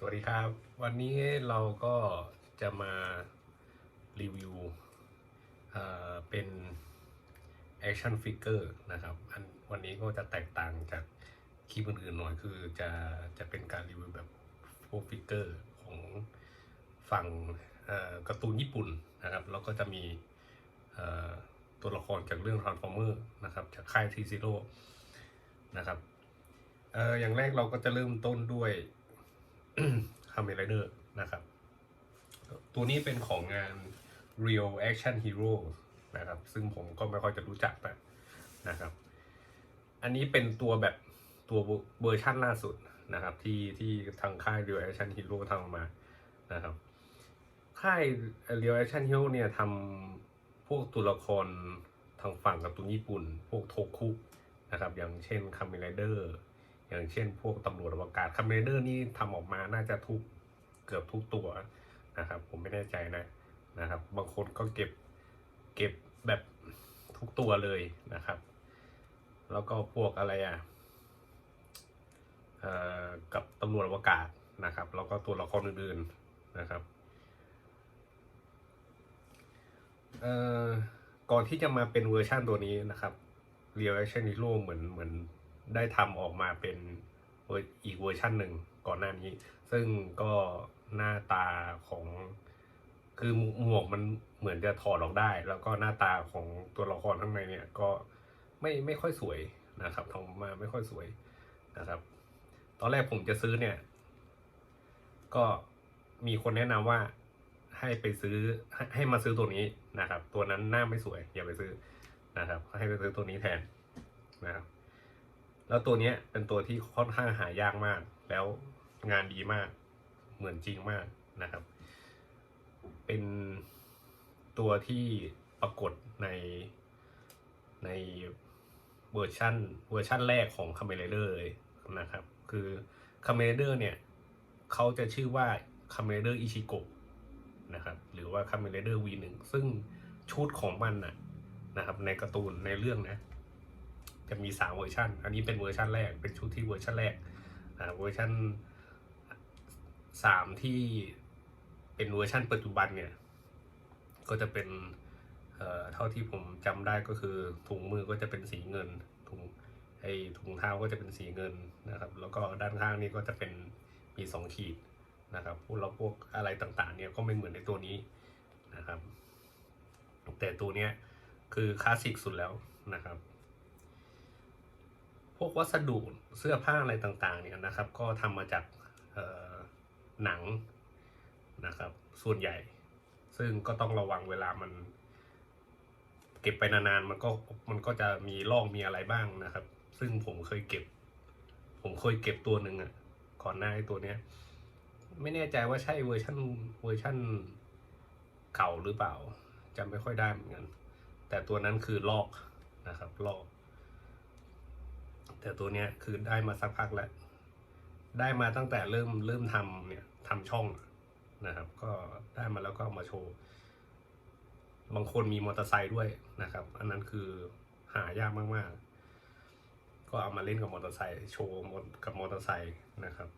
สวัสดีครับ วันนี้เราก็จะมารีวิวเอ่อเป็น action figure นะครับอันวันนี้ก็จะแตกต่างจากคลิปอื่นๆหน่อยคือจะจะเป็นการรีวิวแบบพวกฟิกเกอร์ของฝั่งการ์ตูนญี่ปุ่นนะครับ แล้วก็จะมีตัวละครจากเรื่อง Transformer นะครับ จากค่าย T Zero นะครับอออย่างแรกเราก็จะเริ่มต้นด้วย คาเมไรเดอร์นะครับ ตัวนี้เป็นของงาน Real Action Hero นะครับ ซึ่งผมก็ไม่ค่อยจะรู้จักนะนะครับ อันนี้เป็นตัวแบบตัวเวอร์ชั่นล่าสุดนะครับ ที่ที่ทางค่าย Real Action Hero ทำออกมานะครับ ค่าย Real Action Hero เนี่ยทำพวกตัวละครทางฝั่งกับตุนญี่ปุ่น พวกโทคุนะครับ อย่างเช่นคาเมไรเดอร์ อย่างเช่นพวกตำรวจอวกาศคาเมเดอร์นี่ทำออกมาน่าจะทุกเกือบทุกตัวนะครับ ผมไม่แน่ใจนะนะครับ บางคนก็เก็บเก็บแบบทุกตัวเลยนะครับ แล้วก็พวกอะไรอะเอ่อกับตำรวจอวกาศนะครับ แล้วก็ตัวละครอื่นๆนะครับเอ่อก่อนที่จะมาเป็นเวอร์ชันตัวนี้นะครับ Real Action Hero เหมือนเหมือน ได้ทำออกมาเป็นเวอร์อีกเวอร์ชันหนึ่งก่อนหน้านี้ ซึ่งก็หน้าตาของคือหมวกมันเหมือนจะถอดออกได้ แล้วก็หน้าตาของตัวละครข้างในเนี่ยก็ไม่ไม่ค่อยสวยนะครับทำมาไม่ค่อยสวยนะครับ ตอนแรกผมจะซื้อเนี่ย ก็มีคนแนะนำว่าให้ไปซื้อให้ให้มาซื้อตัวนี้นะครับ ตัวนั้นหน้าไม่สวยอย่าไปซื้อนะครับ ให้ไปซื้อตัวนี้แทนนะครับ แล้วตัวนี้เป็นตัวที่ค่อนข้างหายากมาก แล้วงานดีมาก เหมือนจริงมากนะครับ เป็นตัวที่ปรากฏในในเวอร์ชันเวอร์ชันแรกของ c a m e r a d e r เลยนะครับ คือ c a m e r a d e r เนี่ยเขาจะชื่อว่า c a m e r a d e r อิชิโกะนะครับ หรือว่า c a m e r a d e r V1 ซึ่งชุดของมันนะนะครับ ในการ์ตูนในเรื่องนะ จะมีสามเวอร์ชันอันนี้เป็นเวอร์ชันแรก เป็นชุดที่เวอร์ชันแรกเวอร์ชันสามที่เป็นเวอร์ชันปัจจุบันเนี่ย ก็จะเป็นเอ่อเท่าที่ผมจำได้ก็คือถุงมือก็จะเป็นสีเงินถุงไอถุงเท้าก็จะเป็นสีเงินนะครับ แล้วก็ด้านข้างนี่ก็จะเป็นมีสองขีดนะครับพวกเราพวกอะไรต่างๆเนี่ยก็ไม่เหมือนในตัวนี้นะครับ แต่ตัวเนี้ยคือคลาสสิกสุดแล้วนะครับ พวกวัสดุเสื้อผ้าอะไรต่างๆเนี่ยนะครับ ก็ทำมาจากหนังนะครับ ส่วนใหญ่ ซึ่งก็ต้องระวังเวลามัน เก็บไปนานๆมันก็มันก็จะมีร่องมีอะไรบ้างนะครับ ซึ่งผมเคยเก็บ ผมเคยเก็บตัวหนึ่งอะก่อนหน้าไอ้ตัวเนี้ย ไม่แน่ใจว่าใช่เวอร์ชันเวอร์ชันเก่าหรือเปล่าจำไม่ค่อยได้เหมือนกันแต่ตัวนั้นคือลอกนะครับลอก แต่ตัวเนี้ยคือได้มาสักพักแล้ว ได้มาตั้งแต่เริ่มเริ่มทำเนี่ยทำช่องนะครับ ก็ได้มาแล้วก็มาโชว์ บางคนมีมอเตอร์ไซค์ด้วยนะครับ อันนั้นคือหายากมากๆ ก็เอามาเล่นกับมอเตอร์ไซค์โชว์กับมอเตอร์ไซค์นะครับ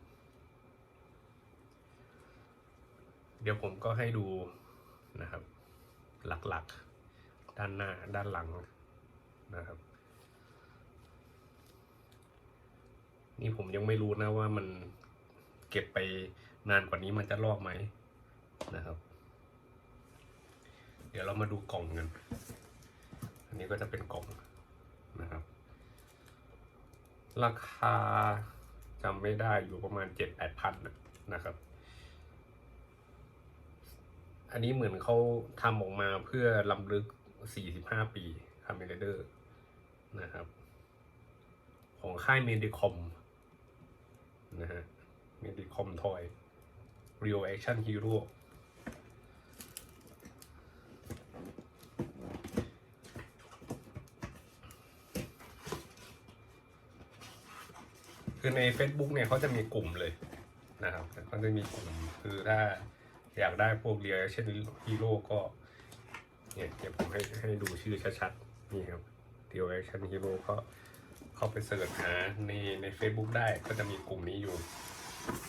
เดี๋ยวผมก็ให้ดูนะครับ หลักๆ ด้านหน้าด้านหลังนะครับ นี่ผมยังไม่รู้นะว่ามันเก็บไปนานกว่านี้มันจะลอกไหมนะครับ เดี๋ยวเรามาดูกล่องกัน อันนี้ก็จะเป็นกล่องนะครับ ราคาจำไม่ได้อยู่ประมาณเจ็ดแปดพันนะครับ อันนี้เหมือนเขาทำออกมาเพื่อลำลึก45ปีคาเมเดอร์นะครับ ของค่ายเมดิคอม นะฮะเมดิคอมทอย Real Action Hero คือใน Facebook เนี่ยเขาจะมีกลุ่มเลยนะครับเขาจะมีกลุ่มคือถ้าอยากได้พวก Real Action Hero ก็เนี่ยเดี๋ยวผมให้ให้ดูชื่อชัดๆนี่ครับ Real Action Hero ก็ เข้าไปเสิร์ชหาในใน Facebook ได้ก็จะมีกลุ่มนี้อยู่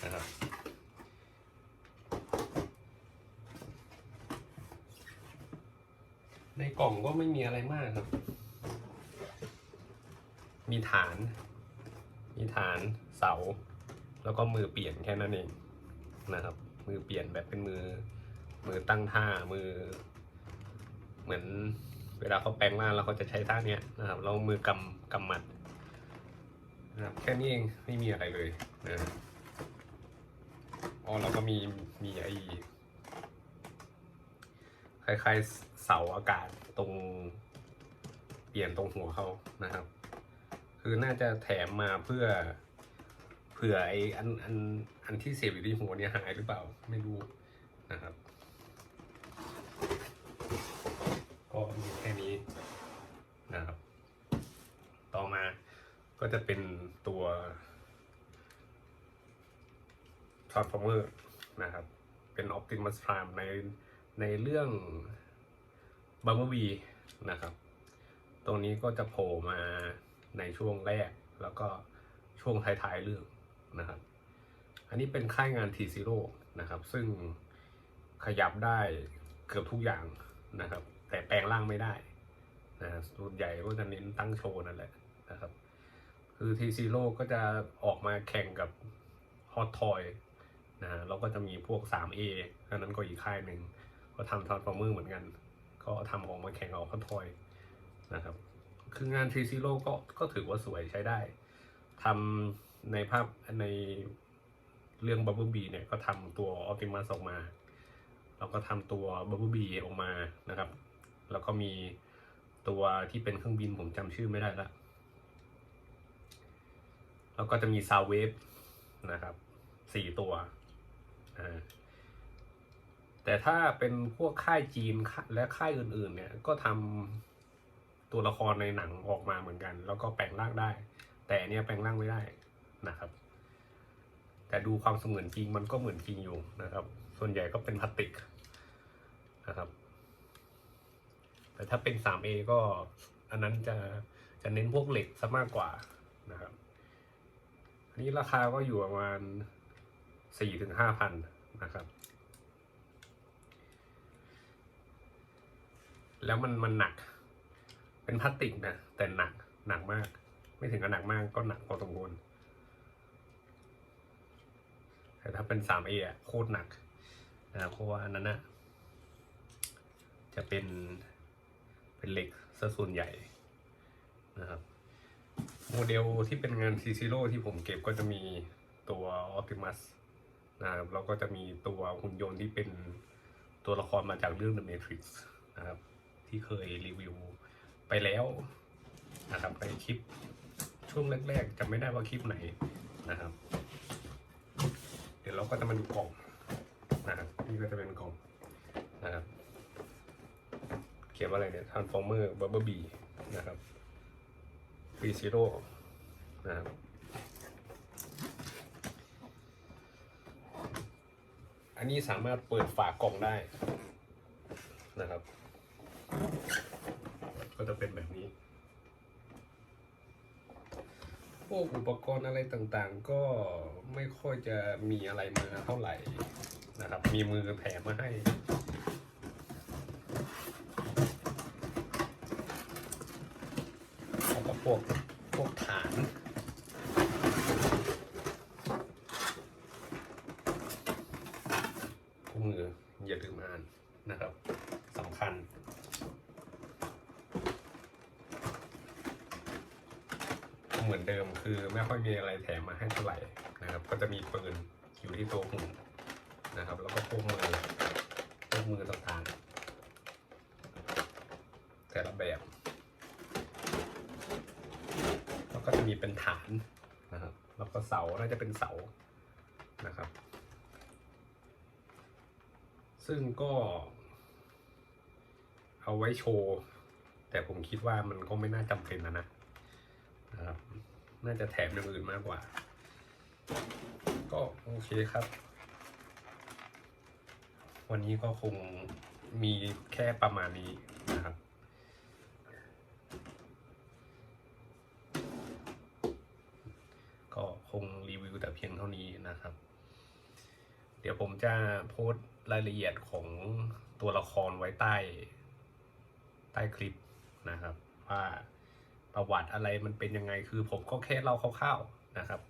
นะครับในกล่องก็ไม่มีอะไรมากครับ มีฐาน มีฐานเสา แล้วก็มือเปลี่ยนแค่นั้นเองนะครับ มือเปลี่ยนแบบเป็นมือ มือตั้งท่า มือ เหมือนเวลาเขาแปลงร่างแล้วเขาจะใช้ท่าเนี้ยนะครับ แล้วมือกำกำหมัด นะครับแค่นี้เองไม่มีอะไรเลยนะอ๋อแล้วก็มีมีไอ้คล้ายๆเสาอากาศตรงเปลี่ยนตรงหัวเขานะครับ คือน่าจะแถมมาเพื่อเผื่อไออันอันอันที่เสียบอยู่ที่หัวเนี่ยหายหรือเปล่าไม่รู้นะครับก็มีแค่นี้นะครับ ต่อมา ก็จะเป็นตัว Transformer นะครับ เป็น Optimus Prime ในในเรื่อง Bumblebee นะครับ ตรงนี้ก็จะโผล่มาในช่วงแรกแล้วก็ช่วงท้ายๆเรื่องนะครับ อันนี้เป็นค่ายงาน T Zero นะครับ ซึ่งขยับได้เกือบทุกอย่างนะครับ แต่แปลงร่างไม่ได้นะส่วนใหญ่ก็จะเน้นตั้งโชว์นั่นแหละนะครับ คือ T Zero ก็จะออกมาแข่งกับ Hot Toy นะแล้วก็จะมีพวก 3A อันนั้นก็อีกค่ายหนึ่ง ก็ทำ Transformer เหมือนกัน ก็ทำออกมาแข่งกับ Hot Toy นะครับ คืองาน T Zero ก็ก็ถือว่าสวยใช้ได้ทำในภาพในเรื่อง Bumblebee เนี่ยก็ทำตัว Optimus ออกมา แล้วก็ทำตัว Bumblebee ออกมานะครับ แล้วก็มีตัวที่เป็นเครื่องบินผมจำชื่อไม่ได้ละ แล้วก็จะมี Sound Wave นะครับสี่ตัวแต่ถ้าเป็นพวกค่ายจีนและค่ายอื่น ๆ เนี่ยก็ทำตัวละครในหนังออกมาเหมือนกัน แล้วก็แปลงร่างได้ แต่เนี่ยแปลงร่างไม่ได้นะครับ แต่ดูความเสมือนจริงมันก็เหมือนจริงอยู่นะครับ ส่วนใหญ่ก็เป็นพลาสติกนะครับ แต่ถ้าเป็น 3A ก็อันนั้นจะจะเน้นพวกเหล็กซะมากกว่านะครับ อันนี้ราคาก็อยู่ประมาณสี่ถึงห้าพันนะครับ แล้วมันมันหนัก เป็นพลาสติกนะ แต่หนักหนักมาก ไม่ถึงกับหนักมากก็หนักพอสมควรแต่ถ้าเป็นสามเออะโคตรหนักนะครับเพราะว่าอันนั้นนะจะเป็นเป็นเหล็กซะส่วนใหญ่นะครับ โมเดลที่เป็นงาน c ีโร่ที่ผมเก็บก็จะมีตัว Optimus นะครับแล้วก็จะมีตัวหุ่นยนต์ที่เป็นตัวละครมาจากเรื่อง The Matrix นะครับ ที่เคยรีวิวไปแล้วนะครับในคลิปช่วงแรกๆจำไม่ได้ว่าคลิปไหนนะครับ เดี๋ยวเราก็จะมาดูกล่องนะครับนี่ก็จะเป็นกล่องนะครับ เขียนว่าอะไรเนี่ย Transformer Bumblebee นะครับ ฟรีซิโร่นะครับอันนี้สามารถเปิดฝากล่องได้นะครับ ก็จะเป็นแบบนี้ พวกอุปกรณ์อะไรต่างๆ ก็ไม่ค่อยจะมีอะไรมาเท่าไหร่นะครับ มีมือแถมมาให้ แล้ วกพวกพวกฐานคู่มืออย่าลืมอ่านนะครับสำคัญ เหมือนเดิมคือไม่ค่อยมีอะไรแถมมาให้เท่าไหร่นะครับ ก็จะมีปืนอยู่ที่ตัวหุ่นนะครับ แล้วก็พวกมือพวกมือต่างๆแต่ละแบบ แล้วก็จะมีเป็นฐานนะครับ แล้วก็เสาน่าจะเป็นเสานะครับ ซึ่งก็ เอาไว้โชว์ แต่ผมคิดว่ามันก็ไม่น่าจำเป็นนะนะนะครับ น่าจะแถมอย่างอื่นมากกว่า ก็โอเคครับ วันนี้ก็คงมีแค่ประมาณนี้นะครับ ก็คงรีวิว แต่เพียงเท่านี้นะครับ เดี๋ยวผมจะโพสต์รายละเอียดของตัวละครไว้ใต้ ใต้คลิปนะครับ ว่าประวัติอะไรมันเป็นยังไงคือผมก็แค่เล่าคร่าวๆนะครับ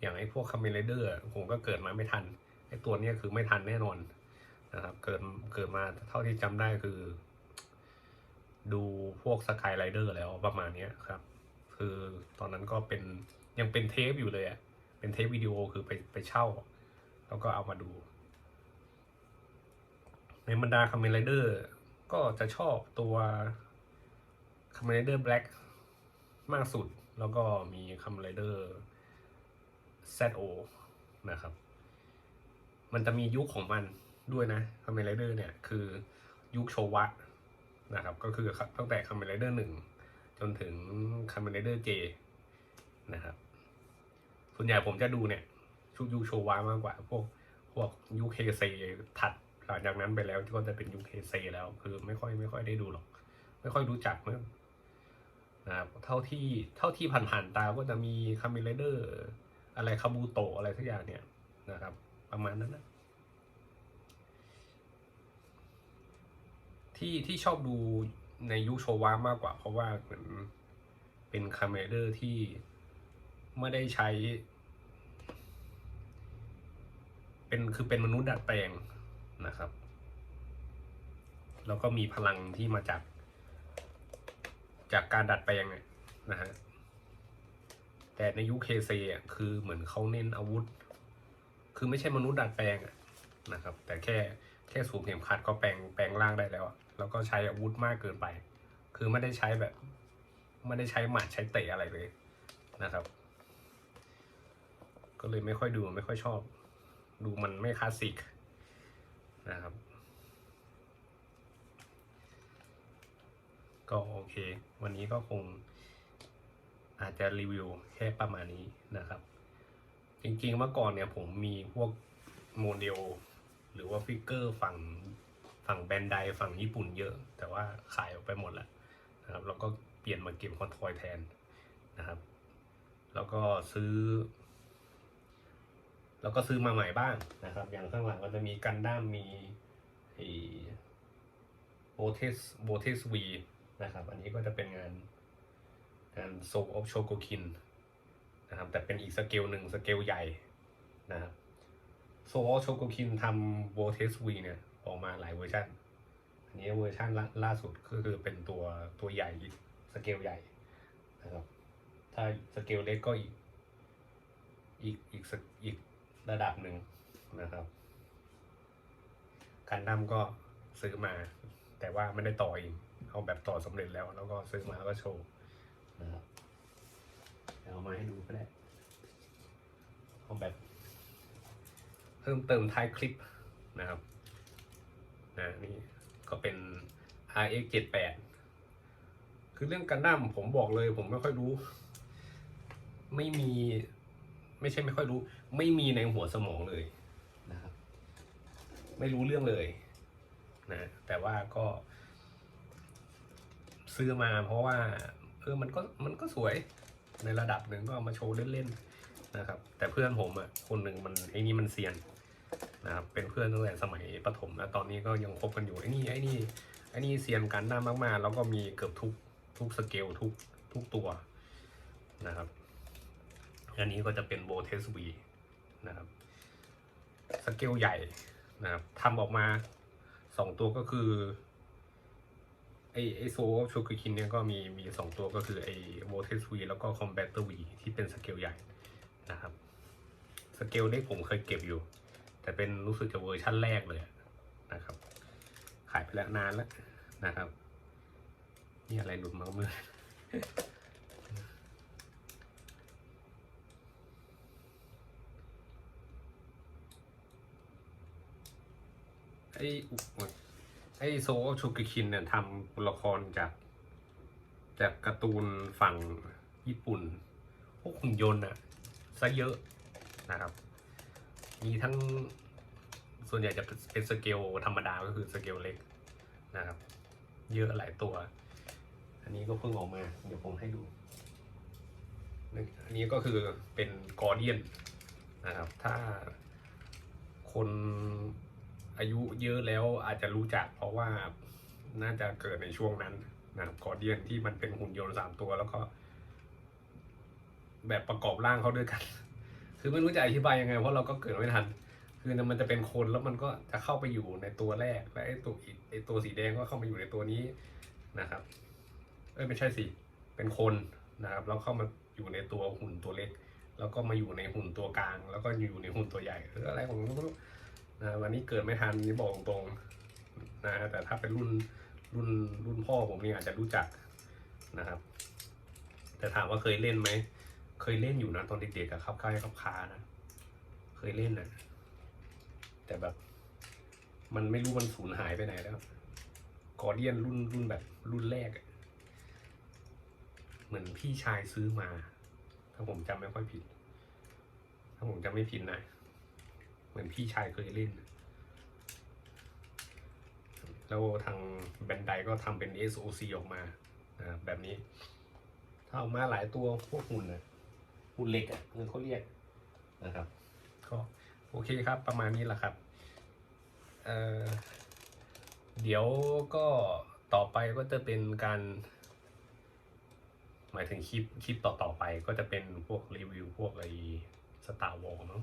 อย่างไอ้พวกคาเมเลเดอร์ผมก็เกิดมาไม่ทันไอ้ตัวนี้คือไม่ทันแน่นอนนะครับ เกิดเกิดมาเท่าที่จำได้คือ ดูพวกสกายไรเดอร์แล้วประมาณนี้ครับ คือตอนนั้นก็เป็นยังเป็นเทปอยู่เลยอะ เป็นเทปวิดีโอคือไปไปเช่า แล้วก็เอามาดู ในบรรดาคาเมนไรเดอร์ก็จะชอบตัวคาเมนไรเดอร์แบล็กมากสุด แล้วก็มีคาเมนไรเดอร์ ZO นะครับ มันจะมียุคของมันด้วยนะคาเมนไรเดอร์เนี่ยคือยุคโชวะนะครับ ก็คือตั้งแต่คาเมนไรเดอร์หนึ่งจนถึงคาเมนไรเดอร์เจนะครับ ส่วนใหญ่ผมจะดูเนี่ยชุกยุคโชวะมากกว่า พวกพวกยุคเคเซถัดหลังจากนั้นไปแล้วก็จะเป็นยุคเคเซแล้ว คือไม่ค่อยไม่ค่อยได้ดูหรอก ไม่ค่อยรู้จักมั้งนะครับเท่าที่เท่าที่ผ่านๆตาก็จะมีคาเมนไรเดอร์อะไรคาบูโตอะไรทุกอย่างเนี่ยนะครับ ประมาณนั้นนะที่ที่ชอบดูในยุคโชวะมากกว่า เพราะว่าเหมือนเป็นคาเมเดอร์ที่ ไม่ได้ใช้ เป็นคือเป็นมนุษย์ดัดแปลงนะครับ แล้วก็มีพลังที่มาจาก จากการดัดแปลงเนี่ยนะฮะแต่ในยุคเคเซอะคือเหมือนเขาเน้นอาวุธ คือไม่ใช่มนุษย์ดัดแปลงอะนะครับ แต่แค่แค่สูบเข็มขัดก็แปลงแปลงร่างได้แล้วแล้วก็ใช้อาวุธมากเกินไป คือไม่ได้ใช้แบบ ไม่ได้ใช้หมัดใช้เตะอะไรเลยนะครับ ก็เลยไม่ค่อยดูไม่ค่อยชอบ ดูมันไม่คลาสสิกนะครับ ก็โอเค วันนี้ก็คงอาจจะรีวิวแค่ประมาณนี้นะครับ จริงๆเมื่อก่อนเนี่ยผมมีพวกโมเดล หรือว่าฟิกเกอร์ฝั่งฝั่งแบรนด์ไดฝั่งญี่ปุ่นเยอะ แต่ว่าขายออกไปหมดแล้วนะครับแล้วก็เปลี่ยนมาเก็บคอนทอยแทนนะครับ แล้วก็ซื้อ แล้วก็ซื้อมาใหม่บ้างนะครับ อย่างข้างหลังก็จะมีกันด้ามมีโบเทสโบเทสวีนะครับ อันนี้ก็จะเป็นงานงานโซออฟโชโกคินนะครับ แต่เป็นอีกสเกลหนึ่งสเกลใหญ่นะครับโซออฟโชโกคินทำโบเทสวีเนี่ยออกมาหลายเวอร์ชันอันนี้เวอร์ชันล่าล่าสุดก็คือเป็นตัวตัวใหญ่สเกลใหญ่นะครับ ถ้าสเกลเล็กก็อีกอีกอีกสักอีก ระดับหนึ่งนะครับการดั้มก็ซื้อมา แต่ว่าไม่ได้ต่อเองเอาแบบต่อสำเร็จแล้ว แล้วก็ซื้อมาแล้วก็โชว์นะครับเอามาให้ดูก็ได้เอาแบบ เพิ่มเติมท้ายคลิปนะครับนะนี่ก็เป็น RX 78คือเรื่องกันดั้มผมบอกเลยผมไม่ค่อยรู้ ไม่มี ไม่ใช่ไม่ค่อยรู้ ไม่มีในหัวสมองเลยนะครับ ไม่รู้เรื่องเลยนะแต่ว่าก็ ซื้อมาเพราะว่าเออมันก็มันก็สวยในระดับหนึ่งก็เอามาโชว์เล่นๆนะครับ แต่เพื่อนผมอะคนหนึ่งมันไอ้นี่มันเซียนนะครับเป็นเพื่อนตั้งแต่สมัยประถมแล้วตอนนี้ก็ยังคบกันอยู่ไอ้นี่ไอ้นี่ไอ้นี่เซียนกันหน้ามากๆ แล้วก็มีเกือบทุกทุกสเกลทุกทุกตัวนะครับ อันนี้ก็จะเป็นโบเทสวี นะครับสเกลใหญ่นะครับทำออกมาสองตัวก็คือไอไอโซโชกุคินเนี่ยก็มีมีสองตัวก็คือไอโวเทสวีแล้วก็คอมแบตเตอร์วีที่เป็นสเกลใหญ่นะครับสเกลเล็กผมเคยเก็บอยู่ แต่เป็นรู้สึกจะเวอร์ชั่นแรกเลยนะครับ ขายไปแล้วนานแล้วนะครับนี่อะไรหลุดมาเมื่อ ออุยไอโซชูกิคินเนี่ยทำละครจาก จากการ์ตูนฝั่งญี่ปุ่น พวกหุ่นยนต์อะซะเยอะนะครับ มีทั้งส่วนใหญ่จะเป็นสเกลธรรมดาก็คือสเกลเล็กนะครับ เยอะหลายตัว อันนี้ก็เพิ่งออกมา เดี๋ยวผมให้ดูอันนี้ก็คือเป็นกอร์เดียนนะครับ ถ้าคน อายุเยอะแล้วอาจจะรู้จัก เพราะว่าน่าจะเกิดในช่วงนั้นนะครับกอเดียนที่มันเป็นหุ่นยนต์สามตัวแล้วก็ แบบประกอบร่างเขาด้วยกัน คือไม่รู้จะอธิบายยังไงเพราะเราก็เกิดไม่ทัน คือมันจะเป็นคนแล้วมันก็จะเข้าไปอยู่ในตัวแรก และไอ้ตัวอีกไอ้ตัวสีแดงก็เข้ามาอยู่ในตัวนี้นะครับ เอ้ยไม่ใช่สิเป็นคนนะครับแล้วเข้ามาอยู่ในตัวหุ่นตัวเล็ก แล้วก็มาอยู่ในหุ่นตัวกลาง แล้วก็อยู่ในหุ่นตัวใหญ่หรืออะไรของมันก็ นะวันนี้เกิดไม่ทันนี่บอกตรงนะแต่ถ้าเป็นรุ่นรุ่นรุ่นพ่อผมนี่อาจจะรู้จักนะครับ แต่ถามว่าเคยเล่นไหม เคยเล่นอยู่นะตอนเด็กๆอะครับค่ายครับคานะ เคยเล่นนะแต่แบบ มันไม่รู้มันสูญหายไปไหนแล้วกอร์เดียนรุ่นรุ่นแบบรุ่นแรกอะเหมือนพี่ชายซื้อมา ถ้าผมจำไม่ค่อยผิด ถ้าผมจำไม่ผิดนะ เหมือนพี่ชายเคยเล่น แล้วทางแบนไดก็ทำเป็น SOC ออกมาแบบนี้ ถ้าเอามาหลายตัวพวกหุ่นนะหุ่นเหล็กอะคือเขาเรียกนะครับ ก็โอเคครับประมาณนี้แหละครับเเดี๋ยวก็ต่อไปก็จะเป็นการ หมายถึงคลิปคลิปต่อๆไปก็จะเป็นพวกรีวิวพวกอะไอ้สตาร์วอลมั้ง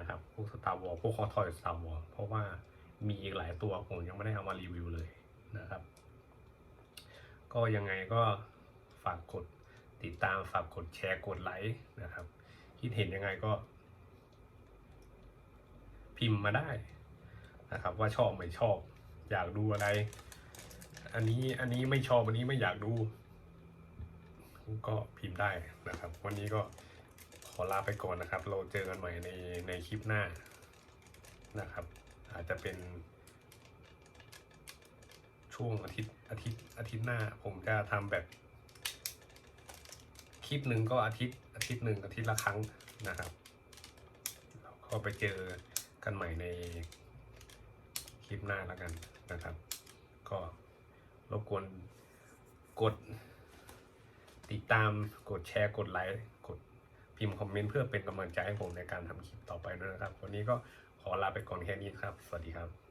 นะครับ พวกสตาร์วอลพวกคอทอยสตาร์วอลเพราะว่ามีอีกหลายตัวผมยังไม่ได้เอามารีวิวเลยนะครับ ก็ยังไงก็ฝากกดติดตามฝากกดแชร์กดไลค์นะครับ คิดเห็นยังไงก็ พิมพ์มาได้นะครับ ว่าชอบไม่ชอบ อยากดูอะไร อันนี้อันนี้ไม่ชอบอันนี้ไม่อยากดู ก็พิมพ์ได้นะครับ วันนี้ก็ อลาไปก่อนนะครับ เราเจอกันใหม่ในในคลิปหน้านะครับ อาจจะเป็น ช่วงอาทิตย์อาทิตย์อาทิตย์หน้า ผมจะทำแบบคลิปหนึ่งก็อาทิตย์อาทิตย์หนึ่งอาทิตย์ละครั้งนะครับเราก็ไปเจอกันใหม่ในคลิปหน้าแล้วกันนะครับ ก็รบกวนกดติดตามกดแชร์กดไลค์กด พิมพ์คอมเมนต์เพื่อเป็นกำลังใจให้ผมในการทำคลิปต่อไปด้วยนะครับ วันนี้ก็ขอลาไปก่อนแค่นี้ครับ สวัสดีครับ